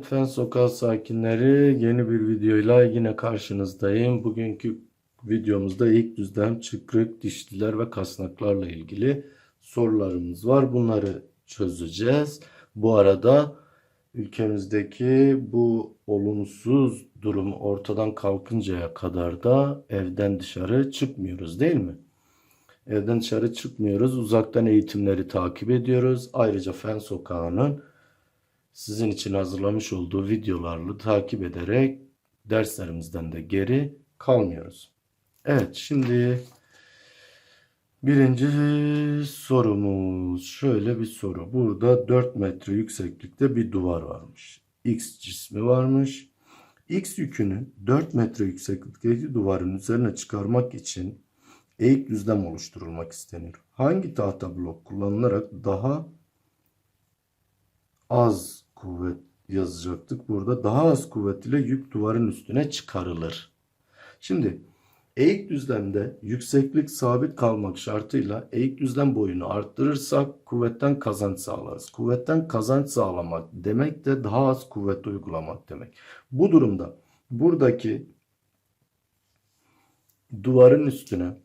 Fen Sokağı sakinleri yeni bir videoyla yine karşınızdayım. Bugünkü videomuzda ilk düzlem, çıkrık, dişliler ve kasnaklarla ilgili sorularımız var. Bunları çözeceğiz. Bu arada ülkemizdeki bu olumsuz durum ortadan kalkıncaya kadar da evden dışarı çıkmıyoruz değil mi? Evden dışarı çıkmıyoruz. Uzaktan eğitimleri takip ediyoruz. Ayrıca Fen Sokağı'nın sizin için hazırlamış olduğu videolarla takip ederek derslerimizden de geri kalmıyoruz. Evet, şimdi birinci sorumuz şöyle bir soru. Burada 4 metre yükseklikte bir duvar varmış. X cismi varmış. X yükünü 4 metre yükseklikteki duvarın üzerine çıkarmak için eğik düzlem oluşturulmak istenir. Hangi tahta blok kullanılarak daha az kuvvet yazacaktık. Burada daha az kuvvet ile yük duvarın üstüne çıkarılır. Şimdi eğik düzlemde yükseklik sabit kalmak şartıyla eğik düzlem boyunu arttırırsak kuvvetten kazanç sağlarız. Kuvvetten kazanç sağlamak demek de daha az kuvvet uygulamak demek. Bu durumda buradaki duvarın üstüne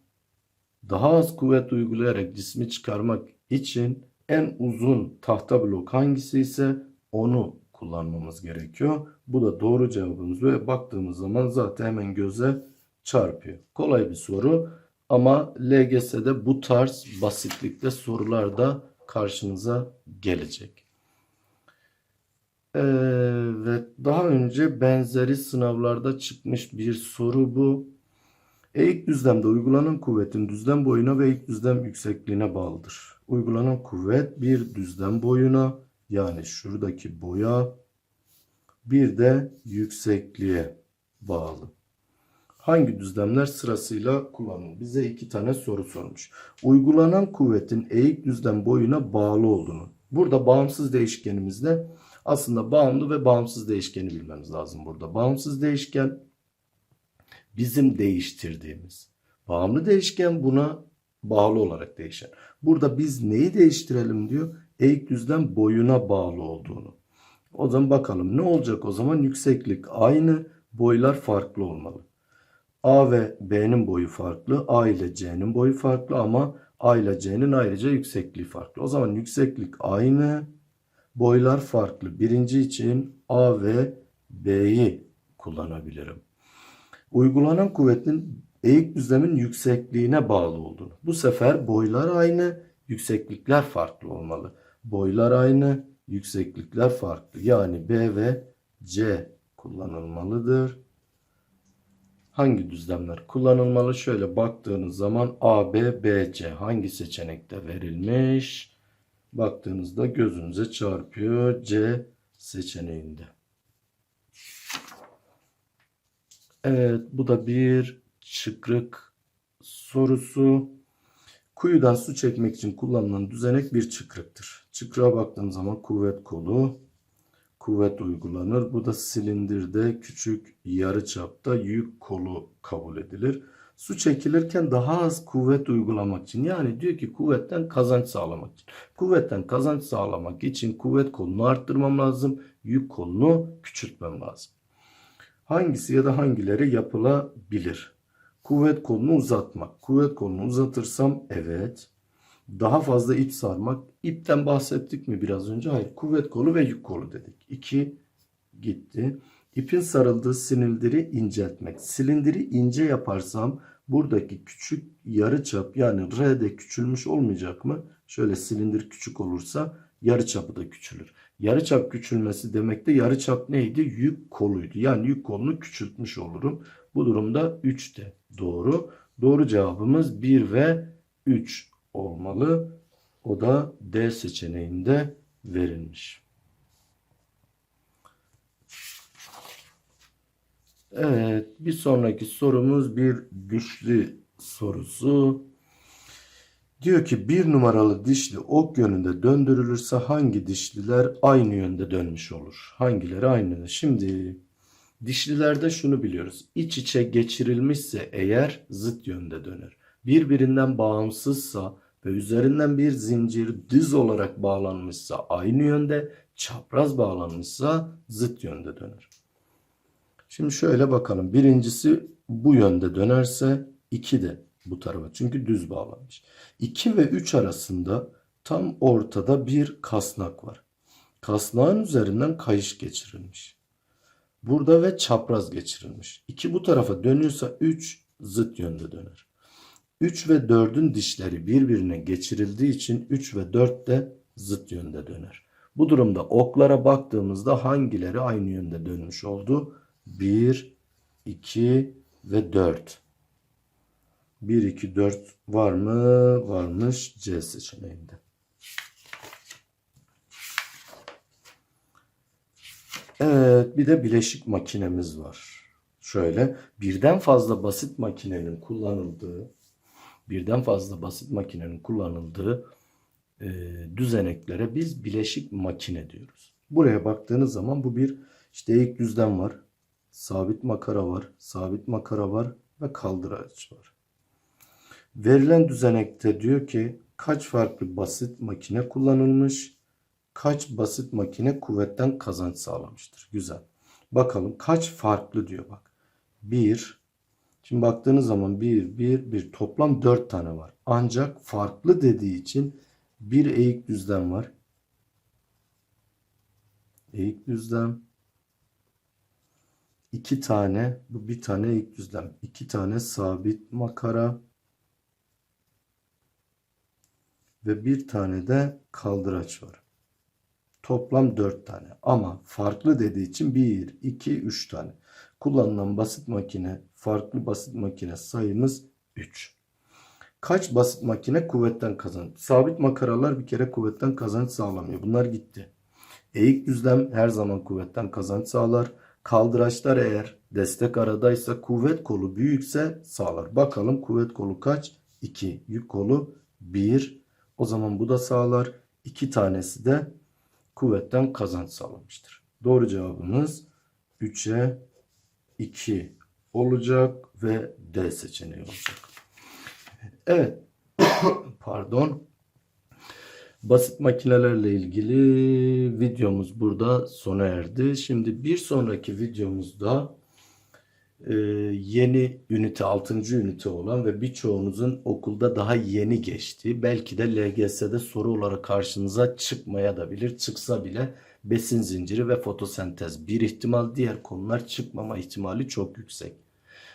daha az kuvvet uygulayarak cismi çıkarmak için en uzun tahta blok hangisi ise onu kullanmamız gerekiyor. Bu da doğru cevabımız ve baktığımız zaman zaten hemen göze çarpıyor. Kolay bir soru ama LGS'de bu tarz basitlikte sorular da karşınıza gelecek. Evet, daha önce benzeri sınavlarda çıkmış bir soru bu. Eğik düzlemde uygulanan kuvvetin düzlem boyuna ve eğik düzlem yüksekliğine bağlıdır. Uygulanan kuvvet bir düzlem boyuna yani şuradaki boya bir de yüksekliğe bağlı. Hangi düzlemler sırasıyla kullanılır? Bize iki tane soru sormuş. Uygulanan kuvvetin eğik düzlem boyuna bağlı olduğunu. Burada bağımsız değişkenimizde aslında bağımlı ve bağımsız değişkeni bilmemiz lazım burada. Bağımsız değişken bizim değiştirdiğimiz. Bağımlı değişken buna bağlı olarak değişen. Burada biz neyi değiştirelim diyor? Eğik düzlem boyuna bağlı olduğunu. O zaman bakalım ne olacak o zaman? Yükseklik aynı, boylar farklı olmalı. A ve B'nin boyu farklı, A ile C'nin boyu farklı ama A ile C'nin ayrıca yüksekliği farklı. O zaman yükseklik aynı, boylar farklı. Birinci için A ve B'yi kullanabilirim. Uygulanan kuvvetin eğik düzlemin yüksekliğine bağlı olduğunu. Bu sefer boylar aynı, yükseklikler farklı olmalı. Boylar aynı, yükseklikler farklı. Yani B ve C kullanılmalıdır. Hangi düzlemler kullanılmalı? Şöyle baktığınız zaman A, B, B, C hangi seçenekte verilmiş? Baktığınızda gözünüze çarpıyor C seçeneğinde. Evet, bu da bir çıkrık sorusu. Kuyudan su çekmek için kullanılan düzenek bir çıkrıktır. Çıkrığa baktığım zaman kuvvet kolu, kuvvet uygulanır. Bu da silindirde küçük yarı çapta yük kolu kabul edilir. Su çekilirken daha az kuvvet uygulamak için yani diyor ki kuvvetten kazanç sağlamak için. Kuvvetten kazanç sağlamak için kuvvet kolunu arttırmam lazım. Yük kolunu küçültmem lazım. Hangisi ya da hangileri yapılabilir? Kuvvet kolunu uzatmak. Kuvvet kolunu uzatırsam evet. Daha fazla ip sarmak. İpten bahsettik mi biraz önce? Hayır. Kuvvet kolu ve yük kolu dedik. İki gitti. İpin sarıldığı silindiri inceltmek. Silindiri ince yaparsam buradaki küçük yarı çap yani R de küçülmüş olmayacak mı? Şöyle silindir küçük olursa yarı çapı da küçülür. Yarı çap küçülmesi demek de yarı çap neydi? Yük koluydu. Yani yük kolunu küçültmüş olurum. Bu durumda 3 de doğru. Doğru cevabımız 1 ve 3 olmalı. O da D seçeneğinde verilmiş. Evet, bir sonraki sorumuz bir güçlü sorusu. Diyor ki bir numaralı dişli ok yönünde döndürülürse hangi dişliler aynı yönde dönmüş olur? Hangileri aynı yönde? Şimdi dişlilerde şunu biliyoruz. İç içe geçirilmişse eğer zıt yönde döner. Birbirinden bağımsızsa ve üzerinden bir zincir düz olarak bağlanmışsa aynı yönde, çapraz bağlanmışsa zıt yönde döner. Şimdi şöyle bakalım. Birincisi bu yönde dönerse 2 de bu tarafa. Çünkü düz bağlanmış. 2 ve 3 arasında tam ortada bir kasnak var. Kasnağın üzerinden kayış geçirilmiş. Burada ve çapraz geçirilmiş. 2 bu tarafa dönüyorsa 3 zıt yönde döner. 3 ve 4'ün dişleri birbirine geçirildiği için 3 ve 4 de zıt yönde döner. Bu durumda oklara baktığımızda hangileri aynı yönde dönmüş oldu? 1, 2 ve 4. 1, 2, 4 var mı? Varmış C seçeneğinde. Evet, bir de bileşik makinemiz var. Şöyle birden fazla basit makinenin kullanıldığı, birden fazla basit makinenin kullanıldığı e, düzeneklere biz bileşik makine diyoruz. Buraya baktığınız zaman bu bir işte eğik düzlem var, sabit makara var, sabit makara var ve kaldıraç var. Verilen düzenekte diyor ki kaç farklı basit makine kullanılmış, kaç basit makine kuvvetten kazanç sağlamıştır. Güzel. Bakalım kaç farklı diyor bak. 1 Şimdi baktığınız zaman 1 1 1 toplam 4 tane var. Ancak farklı dediği için bir eğik düzlem var. Eğik düzlem. 2 tane bu bir tane eğik düzlem. 2 tane sabit makara. Ve bir tane de kaldıraç var. Toplam 4 tane. Ama farklı dediği için 1, 2, 3 tane. Kullanılan basit makine, farklı basit makine sayımız 3. Kaç basit makine kuvvetten kazanç? Sabit makaralar bir kere kuvvetten kazanç sağlamıyor. Bunlar gitti. Eğik düzlem her zaman kuvvetten kazanç sağlar. Kaldıraçlar eğer destek aradaysa kuvvet kolu büyükse sağlar. Bakalım kuvvet kolu kaç? 2. Yük kolu 1. O zaman bu da sağlar. 2 tanesi de kuvvetten kazanç sağlamıştır. Doğru cevabımız 3'e 2 olacak ve D seçeneği olacak. Evet. Pardon. Basit makinelerle ilgili videomuz burada sona erdi. Şimdi bir sonraki videomuzda e, yeni ünite 6. ünite olan ve birçoğunuzun okulda daha yeni geçtiği belki de LGS'de soru olarak karşınıza çıkmaya da bilir. Çıksa bile besin zinciri ve fotosentez bir ihtimal diğer konular çıkmama ihtimali çok yüksek.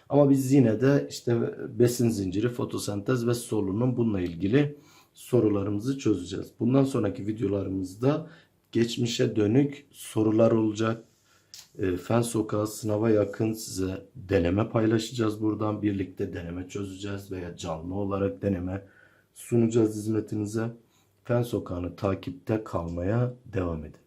Ama biz yine de işte besin zinciri, fotosentez ve solunum bununla ilgili sorularımızı çözeceğiz. Bundan sonraki videolarımızda geçmişe dönük sorular olacak. E, Fen Sokağı sınava yakın size deneme paylaşacağız buradan. Birlikte deneme çözeceğiz veya canlı olarak deneme sunacağız hizmetinize. Fen Sokağı'nı takipte kalmaya devam edin.